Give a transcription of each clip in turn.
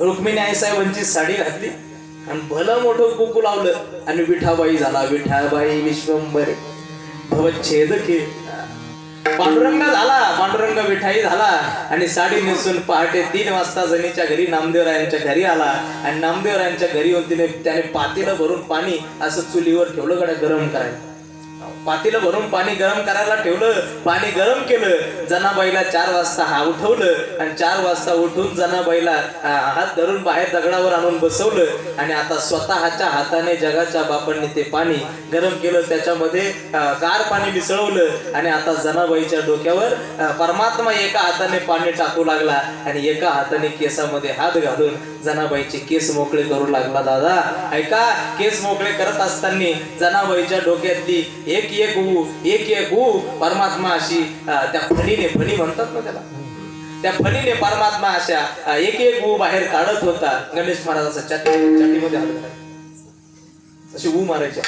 रुक्मिणी आई साहेबांची साडी घातली. आणि भलं मोठं कुकू लावलं आणि विठाबाई झाला. विठाबाई विश्वंभर. भवच्छेद के पांडुरंग झाला. पांडुरंग विठाई झाला. आणि साडी नेसून पहाटे तीन वाजता जणीच्या घरी नामदेवरायांच्या घरी आला. आणि नामदेवरायांच्या घरी येऊन तिने त्याने पातेलं भरून पाणी असं चुलीवर ठेवलं गडा गरम करायला. पातीला भरून पाणी गरम करायला ठेवलं पाणी गरम केलं जनाबाईला चार वाजता हा उठवलं आणि चार वाजता उठून जनाबाईला हात धरून बाहेर दगडावर आणून बसवलं आणि आता स्वतःच्या हाताने जगाच्या बापांनी ते पाणी गरम केलं त्याच्यामध्ये गार पाणी मिसळवलं आणि आता जनाबाईच्या डोक्यावर परमात्मा एका हाताने पाणी टाकू लागला आणि एका हाताने केसामध्ये हात घालून जनाबाईचे केस मोकळे करू लागला. दादा ऐका केस मोकळे करत असताना जनाबाईच्या डोक्यातली एक एक ऊ एक एक ऊ परमात्मा अशी त्या फणीने फणी म्हणतात ना त्याला? त्या फणीने परमात्मा अशा एक एक ऊ बाहेर काढत होता गणेश महाराजाचा छाती छातीमध्ये अशी ऊ मारायच्या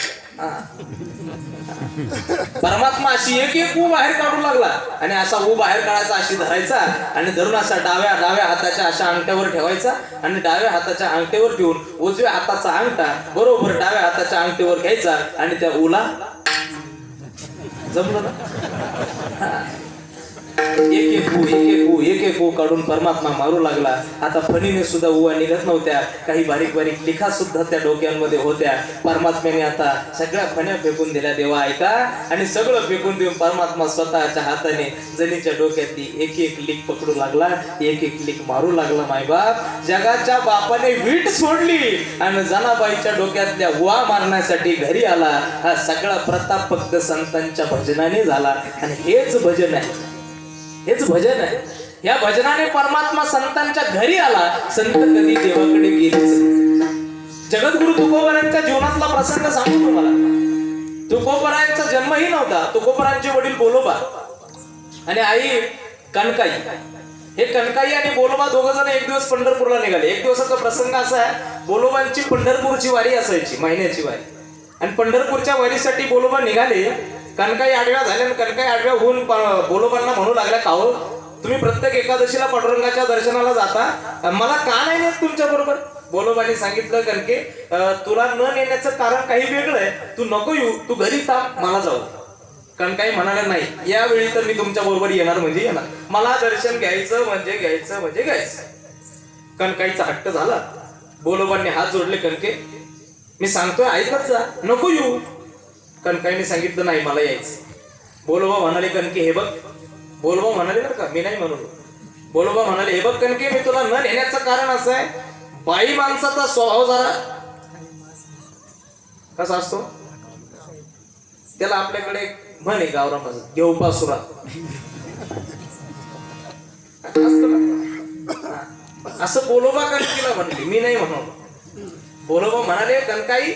परमात्मा अशी एक एक ऊ बाहेर काढू लागला. आणि असा ऊ बाहेर काढायचा अशी धरायचा आणि धरून असा डाव्या डाव्या हाताच्या अशा अंगठ्यावर ठेवायचा आणि डाव्या हाताच्या अंगठ्यावर ठेवून उजव्या हाताचा अंगठा बरोबर डाव्या हाताच्या अंगठ्यावर घ्यायचा आणि त्या उला जमलं ना एक एक ऊ एक एक ऊ एक एक ऊ काढून परमात्मा मारू लागला. आता फणीने सुद्धा उवा निघत नव्हत्या. काही बारीक बारीक लिखा सुद्धा त्या डोक्यांमध्ये होत्या. परमात्म्याने आता सगळ्या फण्या फेकून दिल्या देवा ऐका. आणि सगळं फेकून देऊन परमात्मा स्वतःच्या हाताने जणीच्या डोक्यातली एक एक लीक पकडू लागला. एक एक लीक मारू लागला मायबाप जगाच्या बापाने वीट सोडली. आणि जनाबाईच्या डोक्यातल्या उवा मारण्यासाठी घरी आला. हा सगळा प्रताप फक्त संतांच्या भजनाने झाला. आणि हेच भजन आहे. हेच भजन आहे. या भजनाने परमात्मा संतांच्या घरी आला संत कधी देवाकडे गेलेच जगद्गुरु तुकोबरांच्या जीवनातला प्रसंग सांगू तुम्हाला. तुकोबरायांचा जन्मही नव्हता तुकोबरांचे वडील बोलोबा आणि आई कणकाई. हे कणकाई आणि बोलोबा दोघ जण एक दिवस पंढरपूरला निघाले. एक दिवसाचा प्रसंग असा आहे बोलोबांची पंढरपूरची वारी असायची महिन्याची वारी. आणि पंढरपूरच्या वारीसाठी बोलोबा निघाले कणकाई आडव्या झाल्या कणकाई आडव्या होऊन बोलोबांना म्हणू लागल्या काहो तुम्ही प्रत्येक एकादशीला पांडुरंगाच्या दर्शनाला जाता. मला का नाही नेत तुमच्या बरोबर? बोलोबाने सांगितलं कणके तुला न नेण्याचं कारण काही वेगळं आहे. तू नको येऊ तू घरी थांब मला जाऊ. कणकाई म्हणाला नाही यावेळी तर मी तुमच्या बरोबर येणार म्हणजे येणार. मला दर्शन घ्यायचं म्हणजे घ्यायचं म्हणजे घ्यायचं. कणकाईचा हट्ट झाला. बोलोबांनी हात जोडले कणके मी सांगतोय ऐकत जा. नको येऊ. कणकाईने सांगितलं नाही मला यायचं. बोलोबा म्हणाले कणके हे बघ. बोलोबा म्हणाले बरं का मी नाही म्हणून. बोलोबा म्हणाले हे बघ कणके मी तुला न नेण्याचं कारण असं आहे. बाई माणसाचा स्वभाव जरा कसा असतो? त्याला आपल्याकडे म्हण आहे गावरामाचं घेऊपा सुरा. असं बोलोबा कणकीला म्हणले मी नाही म्हणून. बोलोबा म्हणाले कणकाई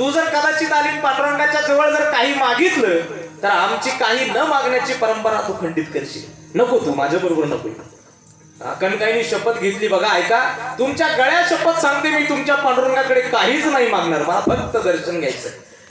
तू जर कदाचित आली पांडुरंगाच्या जवळ जर काही मागितलं तर आमची काही न मागण्याची परंपरा तू खंडित करशील. नको तू माझ्या बरोबर नको येऊ. कणकाईने शपथ घेतली बघा ऐका. तुमच्या गळ्या शपथ सांगते मी तुमच्या पांडुरंगाकडे काहीच नाही मागणार. मला फक्त दर्शन घ्यायचं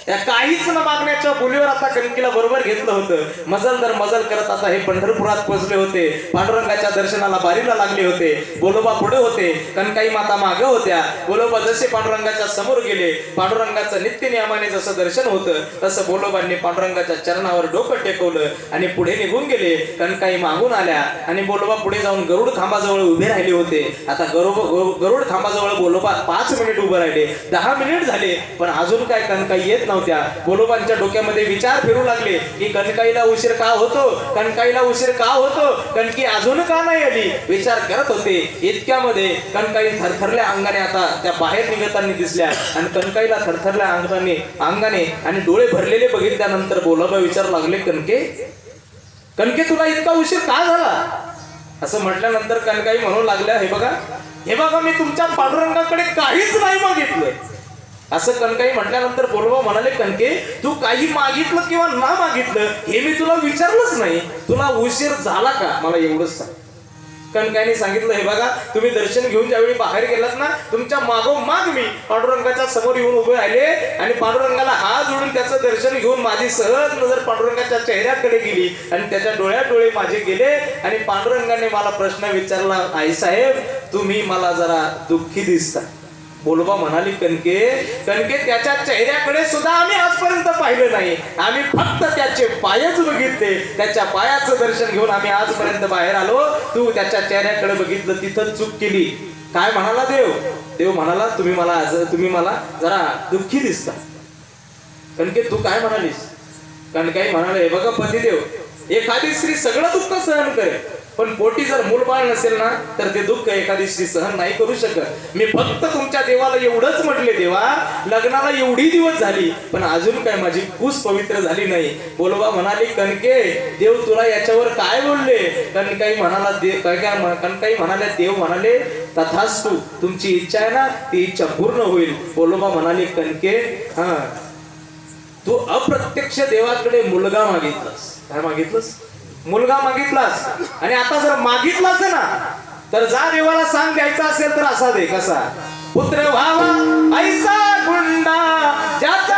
त्या काहीच न मागण्याच्या बोलीवर आता कणकीला बरोबर घेतलं होतं. मजल दर मजल करत आता हे पंढरपुरात पोचले होते. पांडुरंगाच्या दर्शनाला बारीला लागले होते. बोलोबा पुढे होते. कणकाई माता मागे होत्या. बोलोबा जसे पांडुरंगाच्या समोर गेले पांडुरंगाचं नित्य नियमाने जसं दर्शन होतं तसं बोलोबांनी पांडुरंगाच्या चरणावर डोकं टेकवलं आणि पुढे निघून गेले. कणकाई मागून आल्या आणि बोलोबा पुढे जाऊन गरुड खांबाजवळ उभे राहिले होते. आता गरुड गरुड खांबाजवळ बोलोबा पाच मिनिट उभे राहिले. दहा मिनिट झाले पण अजून काय कणकाई येत नव्हत्या गोलोबांच्या डोक्यामध्ये विचार फिरू लागले की कणकाईला उशीर का होतो? कणकाईला उशीर का होतो? कणकी अजून का नाही आली? विचार करत होते. इतक्यामध्ये कणकाई थरथरल्या अंगाने आता त्या बाहेर निघताना दिसल्या. आणि कणकाईला थरथरल्या अंगाने अंगाने आणि डोळे भरलेले बघितल्यानंतर बोलोबा विचार लागले कणके कणके तुला इतका उशीर का झाला? असं म्हटल्यानंतर कणकाई म्हणू लागल्या हे बघा हे बघा मी तुमच्या पांडुरंगाकडे काहीच नाही मागितलं. असं कणकाई म्हटल्यानंतर बोलवा म्हणाले कणके तू काही मागितलं किंवा ना मागितलं हे मी तुला विचारलंच नाही. तुला उशीर झाला का? मला एवढंच सांग. कणकाईने सांगितलं हे बघा तुम्ही दर्शन घेऊन ज्यावेळी बाहेर गेलात ना तुमच्या मागोमाग मी पांडुरंगाच्या समोर येऊन उभे राहिले आणि पांडुरंगाला हात जोडून त्याचं दर्शन घेऊन माझी सहज नजर पांडुरंगाच्या चेहऱ्याकडे गेली आणि त्याच्या डोळ्यात डोळे माझे गेले आणि पांडुरंगाने मला प्रश्न विचारला आई साहेब तुम्ही मला जरा दुःखी दिसता. बोलबा म्हणाली कणके. कणके त्याच्या चेहऱ्याकडे सुद्धा आम्ही आजपर्यंत पाहिलं नाही. आम्ही फक्त त्याचे पायच बघितले. त्याच्या पायाचं दर्शन घेऊन आम्ही आजपर्यंत बाहेर आलो. तू त्याच्या चेहऱ्याकडे बघितलं तिथं चूक केली. काय म्हणाला देव? देव म्हणाला तुम्ही मला आज तुम्ही मला जरा दुःखी दिसता. कणके तू काय म्हणालीस? कणकाई म्हणाले बघा पतिदेव एखादी स्त्री सगळं दुःख सहन करेल. पण पोटी जर मूलबाळ नसेल ना तर ते दुःख एखादी स्त्री सहन नाही करू शकत. मी फक्त तुमच्या देवाला एवढंच म्हटले देवा लग्नाला एवढी दिवस झाली पण अजून काय माझी कूस पवित्र झाली नाही. बोलोबा म्हणाली कणके देव तुला याच्यावर काय बोलले? कणकाई म्हणाला देव काय काय कणकाई म्हणाले देव म्हणाले तथास्तु तुमची इच्छा आहे ना ती इच्छा पूर्ण होईल. बोलोबा म्हणाली कणके हा तू अप्रत्यक्ष देवाकडे मुलगा मागितलास. काय मागितलंस? मुलगा मागितलास. आणि आता जर मागितलाच ना तर जा देवाला सांग द्यायचा असेल तर असा दे कसा? पुत्र व्हावा ऐसा गुंडा ज्याचा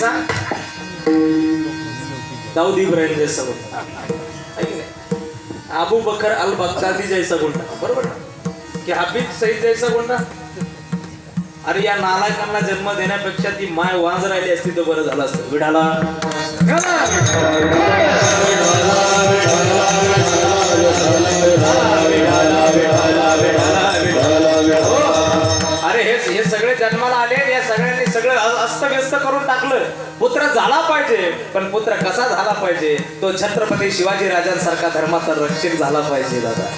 कैसा दाऊद इब्राहिम जैसा गुंडा. अबू बकर अल बगदादी जैसा गुंडा. बरोबर ना? की सईद जैसा गुंडा? अरे या नालायकांना जन्म देण्यापेक्षा ती माय वाज राहिली असती तर बरं झालं असतं. विडाला. अरे हे हे सगळे जन्माला आले या सगळ्या सगळं अस्तव्यस्त करून टाकलं. पुत्र झाला पाहिजे पण पुत्र कसा झाला पाहिजे? तो छत्रपती शिवाजी राजांसारखा धर्माचा रक्षक झाला पाहिजे दादा.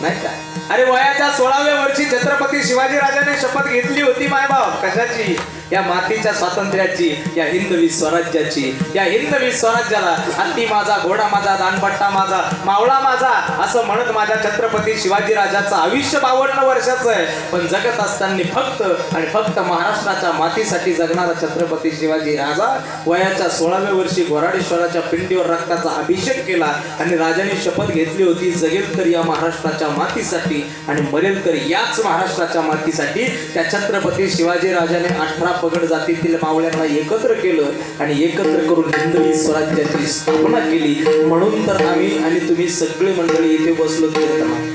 नाही का? अरे वयाच्या सोळाव्या वर्षी छत्रपती शिवाजी राजाने शपथ घेतली होती मायबाप कशाची? या मातीच्या स्वातंत्र्याची या हिंदवी स्वराज्याची. या हिंदवी स्वराज्याला हत्ती माझा घोडा माझा दानपट्टा माझा मावळा माझा असं म्हणत माझ्या छत्रपती शिवाजी राजाचं आयुष्य बावन्न वर्षाचं आहे. पण जगत असताना फक्त आणि फक्त महाराष्ट्राच्या मातीसाठी जगणारा छत्रपती शिवाजी राजा वयाच्या सोळाव्या वर्षी घोराडेश्वराच्या पिंडीवर रक्ताचा अभिषेक केला आणि राजाने शपथ घेतली होती जगेल तर या महाराष्ट्राच्या मातीसाठी आणि मरेल करी याच महाराष्ट्राच्या मातीसाठी त्या छत्रपती शिवाजी राजाने अठरा पगड जातीतील मावळ्यांना एकत्र केलं आणि एकत्र करून हिंदवी स्वराज्याची स्थापना केली. म्हणून तर आम्ही आणि तुम्ही सगळे मंडळी इथे बसलो कीर्तना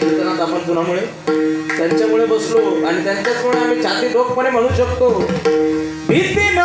कीर्तनात आपण कुणामुळे? त्यांच्यामुळे बसलो आणि त्यांच्याचमुळे आम्ही छाती ठोकपणे म्हणू शकतो. भीती न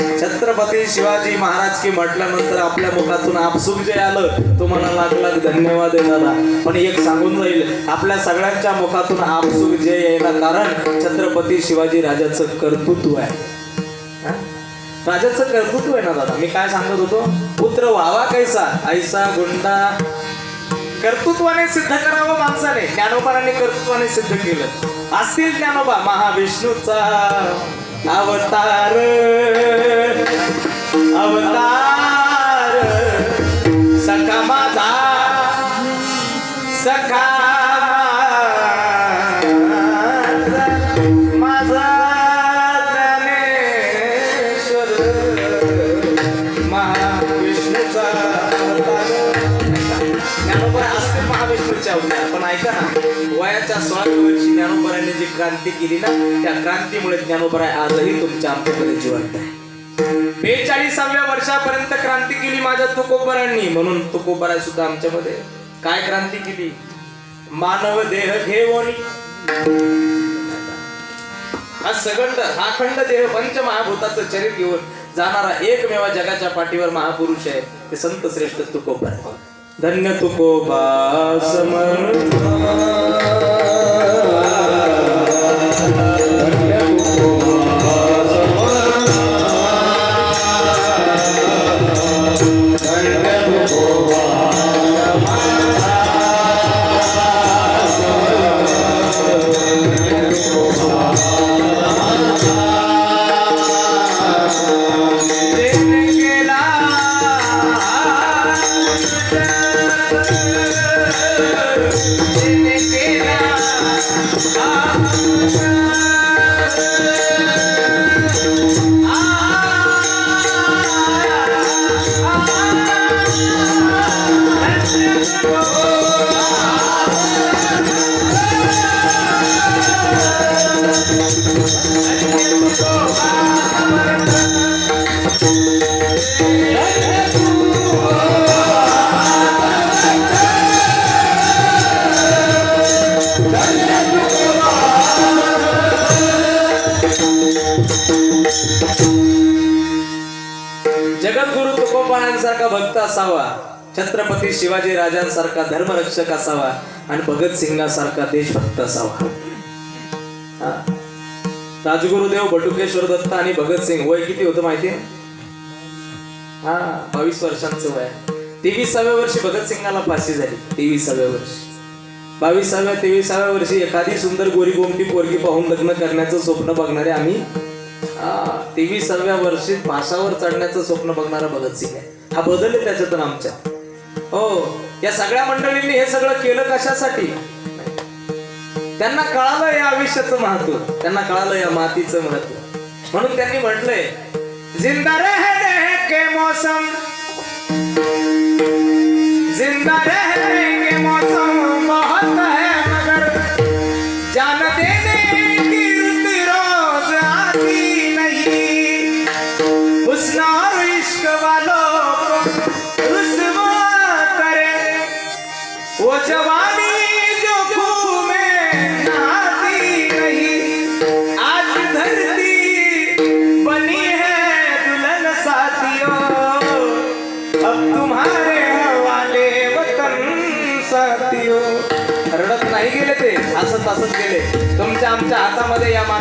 छत्रपती शिवाजी महाराज की म्हटल्यानंतर आपल्या मुखातून आपसुक जे आलं. तुम्हाला लाख लाख धन्यवाद येणारा पण एक सांगून जाईल आपल्या सगळ्यांच्या मुखातून आपसुक जे यायला कारण छत्रपती शिवाजी राजाचं कर्तृत्व आहे. राजाचं कर्तृत्व आहे ना दादा? मी काय सांगत होतो? पुत्र व्हावा कैसा ऐसा गुंडा. कर्तृत्वाने सिद्ध करावं माणसाने. ज्ञानोबारांनी कर्तृत्वाने सिद्ध केलं. असतील ज्ञानोबा महाविष्णूचा. अवतार अवतार सखा माझा सखा माझा ज्ञानेश्वर महाविष्णूचा अवतार. ज्ञानोबा असते महाविष्णूचे अवतार पण ऐका ना वयाच्या सोळाव्या वर्षी जी क्रांती केली ना त्या क्रांतीमुळे ज्ञानोपराय आजही तुमच्या आमच्यामध्ये जिवंत आहे. बेचाळीसाव्या वर्षापर्यंत क्रांती केली माझ्या तुकोबरांनी म्हणून तुकोबराय सुद्धा आमच्यामध्ये. काय क्रांती केली? मानव देह घेऊन हा सगंड हा खंड देह पंच महाभूताचं चरित्र घेऊन जाणारा एकमेव जगाच्या पाठीवर महापुरुष आहे ते संत श्रेष्ठ तुकोबा धन्य तुकोबा समर्थ. जगद्गुरु भक्त असावा. छत्रपती शिवाजी राजांसारखा धर्मरक्षक असावा. आणि भगतसिंगासारखा देशभक्त असावा. राजगुरुदेव बटुकेश्वर दत्त आणि भगतसिंग वय किती होतं माहितीये? हा बावीस वर्षांचं वय. तेवीसाव्या वर्षी भगतसिंगाला फाशी झाली. तेवीसाव्या वर्षी. बावीसाव्या तेवीसाव्या वर्षी एखादी सुंदर गोरी गोमटी पोरगी पाहून लग्न करण्याचं स्वप्न बघणारे आम्ही तेविसाव्या वर्षी फासावर चढण्याचं स्वप्न बघणारा भगतसिंग आहे. हा बदल आहे त्याच्यातून आमच्या. हो या सगळ्या मंडळींनी हे सगळं केलं कशासाठी? त्यांना कळालं या आयुष्याचं महत्त्व. त्यांना कळालं या मातीचं महत्त्व. म्हणून त्यांनी म्हटलंय जिंदा रहने के मौसम. जिंदा रहने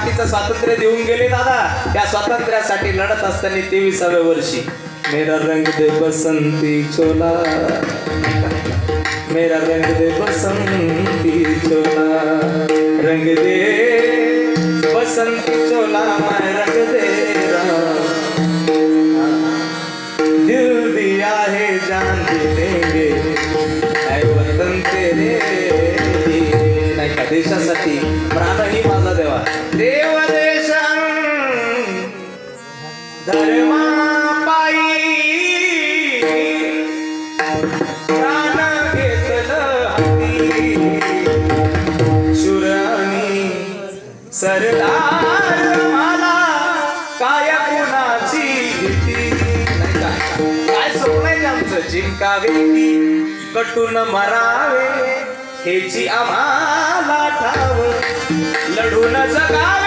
मातीचं स्वातंत्र्य देऊन गेले दादा. त्या स्वातंत्र्यासाठी लढत असताना तेविसाव्या वर्षी. मेरा रंग दे बसंती चोला. मेरा रंग दे बसंती चोला. रंग दे बसंती चोला रंग दे दिल दिया है जान देंगे. वतन तेरे नाही का देशासाठी प्राणही माझा देवा. जिंकावे की कटून मरावे हेची आम्हाला ठाव. लढून जगावे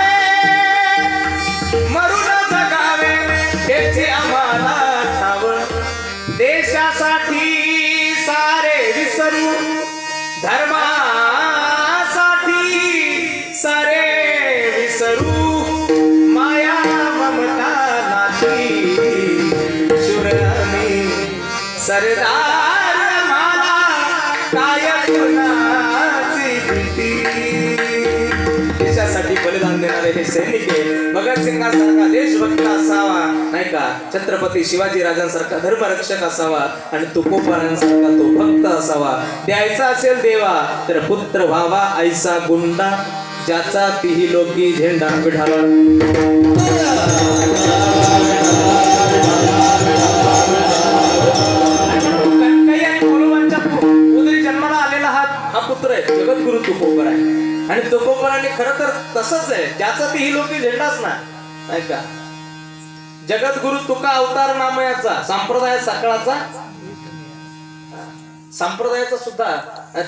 भगतसिंगासारखा देशभक्त असावा नाही का? छत्रपती शिवाजी राजांसारखा धर्मरक्षक असावा आणि तुकोबारांसारखा तो भक्त असावा. द्यायचा असेल देवा तर पुत्र व्हावा ऐसा गुंडा ज्याचा तिही लोकी झेंडा पिढाला कणकई आणि उदरी जन्माला आलेला हा पुत्र आहे जगद्गुरु तुकोबर आहे. आणि तुकोबरांनी खरं तर तसंच आहे ज्याचा ती ही लोकी झेंडाच ना नाही का जगद्गुरु तुका अवतार नामयाचा संप्रदाय सकाळाचा? संप्रदायाचा सुद्धा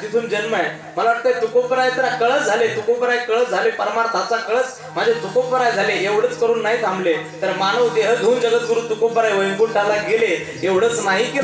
तिथून जन्म आहे. मला वाटतं तुकोबराय तर कळस झाले तुकोबराय कळस झाले परमार्थाचा कळस माझे तुकोबराय झाले एवढंच करून नाही थांबले. तर मानव देह धुवून जगद्गुरु तुकोबराय वैकुंठाला गेले एवढंच नाही की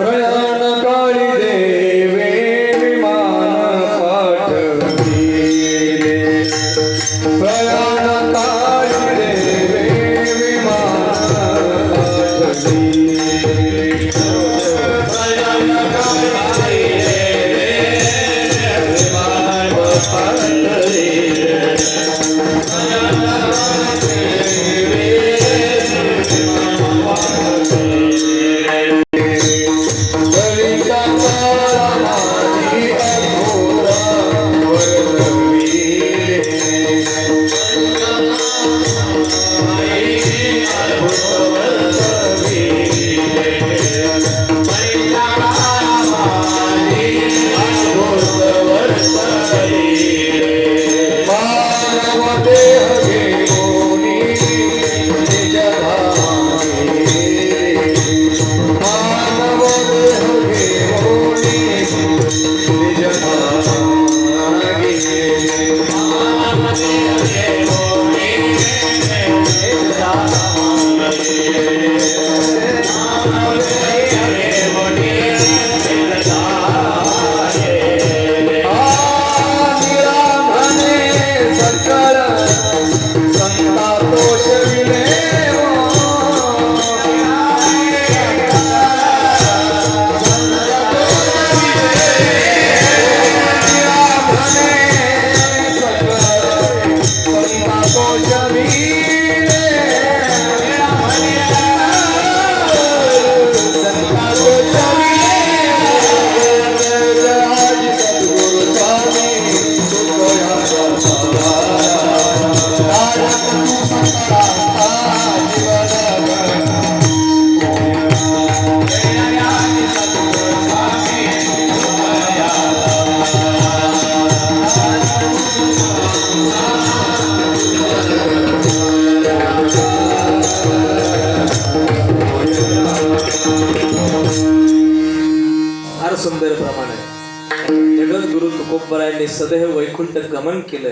नमन केलं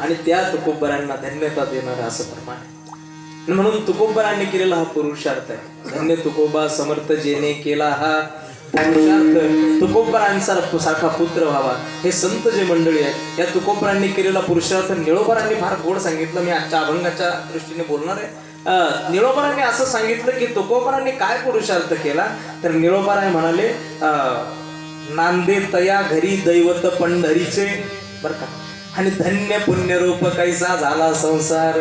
आणि त्या तुकोबरांना धन्यता देणार असं प्रमाण आहे. म्हणून तुकोबरांनी केलेला हा पुरुषार्थ आहे. धन्य तुकोबा समर्थ जेने केला हा. पुरुषार्थ तुकोबरांचा सारखा पुत्र व्हावा. हे संत जे मंडळी आहे या तुकोबरांनी केलेला पुरुषार्थ निळोबरांनी फार गोड सांगितलं. मी आजच्या अभंगाच्या दृष्टीने बोलणार आहे. निळोबरांनी असं सांगितलं की तुकोबरांनी काय पुरुषार्थ केला? तर निळोबराय म्हणाले अं, नांदे तया घरी दैवत पंढरीचे. बर का. आणि धन्य पुण्यरूप कैसा झाला संसार?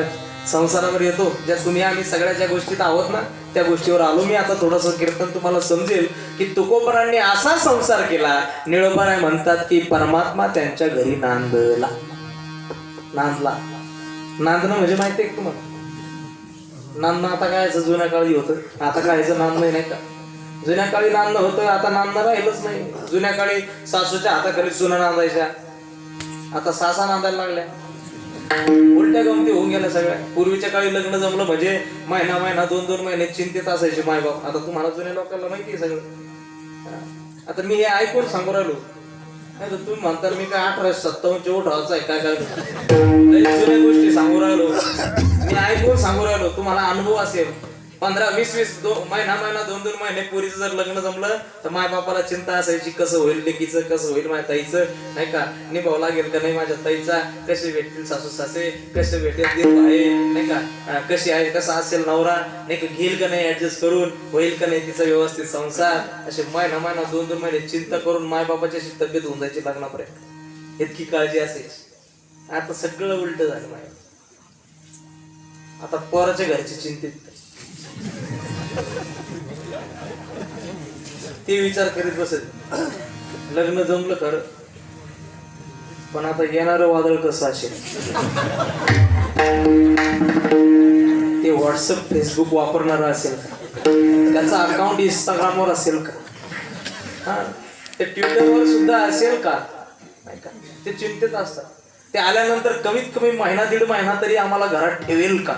संसारावर येतो. ज्या तुम्ही आम्ही सगळ्या ज्या गोष्टीत आहोत ना त्या गोष्टीवर आलो. मी आता थोडस कीर्तन तुम्हाला समजेल की तुकोबरांनी असा संसार केला. निळोबराय म्हणतात की परमात्मा त्यांच्या घरी नांदला. नांदला. नांदणं म्हणजे माहिती आहे का तुम्हाला? नांदणं आता काय जुन्या काळी होतं? आता काय नांदणं नाही का? जुन्या काळी नांदणं होतं आता नांदणं राहिलंच नाही. जुन्या काळी सासूच्या हाताखाली सुना नांदायच्या. आता सासा नांदायला लागल्या. उलट्या गमती होऊन गेल्या सगळ्या. पूर्वीच्या काळी लग्न जमलं म्हणजे महिना महिना दोन दोन महिने चिंतेत असायचे मायबाप. आता तुम्हाला जुन्या लोकांना माहिती आहे सगळं आता मी हे ऐकून सांगू राहिलो. नाही तर तुम्ही म्हणता मी काय अठराशे सत्तावन्नचे ओठ आहे काय काय जुन्या गोष्टी सांगू राहिलो. मी ऐकून सांगू राहिलो. तुम्हाला अनुभव असेल. पंधरा वीस वीस दो महिना महिना दोन दोन महिने पोरीचं जर लग्न जमलं तर माय बापाला चिंता असायची कसं होईल लेकीचं कसं होईल माझ्या ताईचं नाही का? निभाव लागेल का नाही माझ्या ताईचा? कसे भेटतील सासू सासे कसे भेटेल दीर आहे नाही का? कशी आहे कसा असेल नवरा? नाही का घेईल का नाही ऍडजस्ट करून? होईल का नाही तिचा व्यवस्थित संसार? असे महिना महिना दोन दोन महिने चिंता करून माय बापाची अशी तब्येत होऊन जायची लग्नापर्यंत. इतकी काळजी असायची. आता सगळं उलट झालं माझ्या आता पोराच्या घरची चिंतित. ते विचार करीत बसत. लग्न जमलं खरं. पण आता येणारं वादळ कसं असेल? ते व्हॉट्सअप फेसबुक वापरणार असेल का? त्याचा अकाउंट इंस्टाग्रामवर असेल का? हा? ते ट्विटरवर सुद्धा असेल का? नाही का? ते चिंतेत असतात. ते आल्यानंतर कमीत कमी महिना दीड महिना तरी आम्हाला घरात ठेवेल का?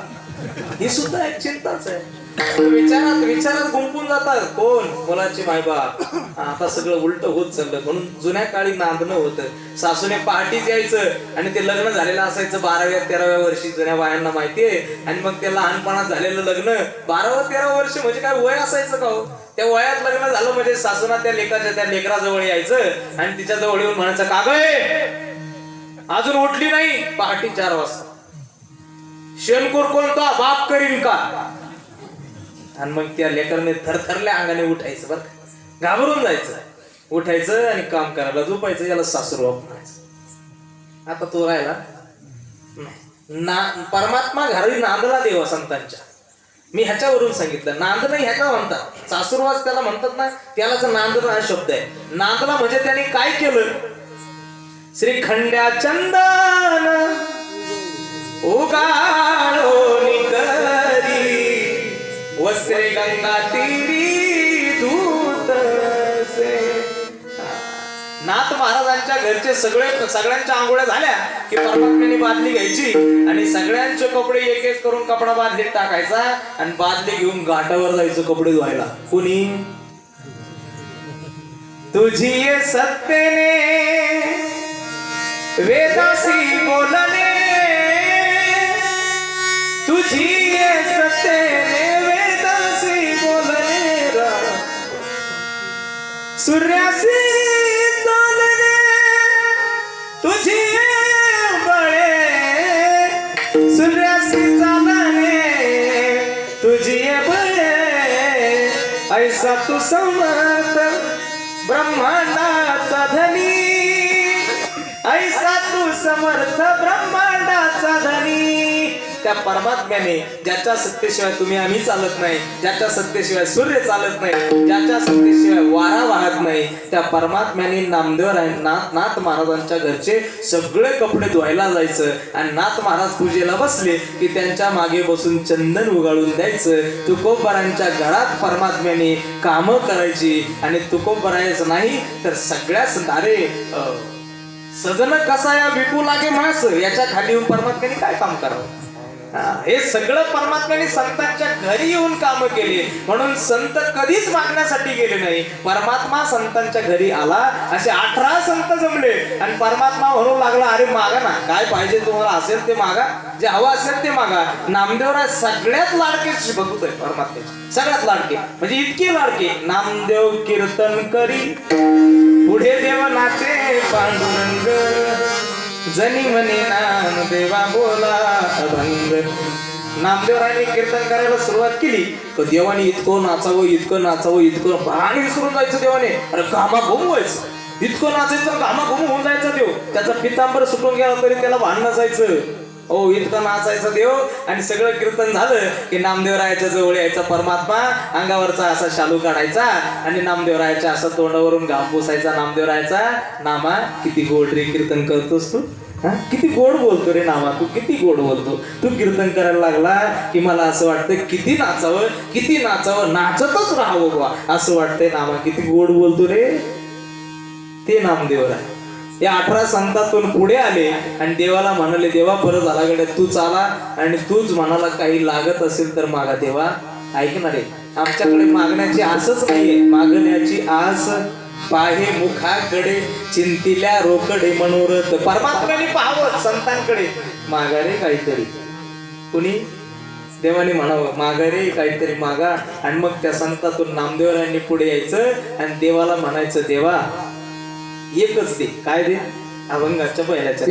ही सुद्धा एक चिंताच आहे. विचारात विचारात गुंपून जातात. कोण? कोणाची मायबाप? आता सगळं उलट होत चाललं म्हणून जुन्या काळी नांदणं होतं. सासूने पहाटीच यायचं आणि ते लग्न झालेलं असायचं बाराव्या तेराव्या वर्षी. जुन्या बायांना माहितीये. आणि मग ते लहानपणात झालेलं लग्न. बारावं तेरावं वर्ष म्हणजे काय वय असायचं का हो? त्या वयात लग्न झालं म्हणजे सासूना त्या लेकाच्या त्या लेकराजवळ यायचं आणि तिच्या जवळ येऊन म्हणायचं का अजून उठली नाही. पहाटी चार वाजता. शेणकूर कोणता? बाप करीन का? आणि मग त्या लेकरने थरथरल्या अंगाने उठायचं बरं घाबरून जायचं. उठायचं आणि काम करायला झोपायचं याला सासरू म्हणायचं आता तो राहिला ना परमात्मा घरी नांदला देवा संतांच्या. मी ह्याच्यावरून सांगितलं नांदणं ह्याचा म्हणतात. सासूरवास त्याला म्हणतात ना त्यालाच नांदणं हा शब्द आहे. नांदला म्हणजे त्याने काय केलं? श्रीखंड्या चंदन उगाळो तीरी दूत नाथ महाराजांच्या घरचे सगळे सगळ्यांच्या आंघोळ्या झाल्या की परमात्म्याने बादली घ्यायची आणि सगळ्यांचे कपडे एक एक करून कपडा बादलीत टाकायचा आणि बादली घेऊन घाटावर जायचं कपडे धुवायला. कुणी? तुझी सत्तेने वेदासी बोलणे. तुझी सत्तेने सूर्यासी चालणे तुझी बळे सूर्यासी चालणे तुझी बळे ऐसा तू समर्थ ब्रह्मांडाचा धनी. ऐसा तू समर्थ ब्रह्मांडाचा धनी. त्या परमात्म्याने ज्याच्या सत्तेशिवाय तुम्ही आम्ही चालत नाही ज्याच्या सत्तेशिवाय सूर्य चालत नाही ज्याच्या सत्तेशिवाय वारा वाहत नाही त्या परमात्म्याने नामदेव नाथ नाथ महाराजांच्या घरचे सगळे कपडे धुवायला जायचं आणि नाथ महाराज पूजेला बसले की त्यांच्या मागे बसून चंदन उगाळून द्यायचं. तुकोबरांच्या घरात परमात्म्याने कामं करायची आणि तुकोबरायचं नाही तर सगळ्याच अरे अं, सजन कसा या विपू लागे मास? याच्या खाली येऊन परमात्म्याने काय काम करावं? हे सगळं परमात्म्याने संतांच्या घरी येऊन काम केली. म्हणून संत कधीच मागण्यासाठी गेले नाही. परमात्मा संतांच्या घरी आला असे अठरा संत जमले. आणि परमात्मा म्हणू लागला अरे मागा ना काय पाहिजे तुम्हाला असेल ते मागा. जे हवं असेल ते मागा. नामदेवराय सगळ्यात लाडके भक्त आहे परमात्म्याचे. सगळ्यात लाडके म्हणजे इतके लाडके नामदेव कीर्तन करी. पुढे देव नाचे पांडुरंग. जनी म्हणे नाम देवा बोला अभंग. नामदेवराने कीर्तन करायला सुरुवात केली. तर देवाने इतकं नाचावं इतकं नाचावं इतकं भान विसरून जायचं देवाने. अरे घामा घुम व्हायचं इतकं नाचायचं घामा घुम होऊन जायचं देव. त्याचा पितांबर सुटून गेला तरी त्याला भान नसायचं हो इतकं नाचायचा देव. आणि सगळं कीर्तन झालं की नामदेवरायाच्या जवळ यायचा परमात्मा. अंगावरचा असा शालू काढायचा आणि नामदेवरायाच्या असा तोंडावरून घाम पुसायचा नामदेवरायाचा. नामा किती गोड रे कीर्तन करतोस तू. हा? किती गोड बोलतो रे नामा तू किती गोड बोलतो. तू कीर्तन करायला लागला की मला असं वाटतं किती नाचावं किती नाचावं नाचतच राहावं बा असं वाटतंय नामा किती गोड बोलतो रे. ते नामदेवराय. या अठरा संतातून पुढे आले आणि देवाला म्हणाले देवा परत आला तू चाला आणि तूच म्हणाला काही लागत असेल तर मागा देवा. ऐकणारे आमच्याकडे मागण्याची आसच नाहीये मागण्याची आस पाहे मुखाकडे चिंतिल्या रोकडे मनोरथ. परमात्म्याने पाहावं संतांकडे. मागारे काहीतरी. कुणी? देवाने म्हणावं मागा रे काहीतरी मागा. आणि मग त्या संतातून नामदेवरांनी पुढे यायचं आणि देवाला म्हणायचं देवा एकच दे काय रे? अभंगाच्या पहिल्याच्या.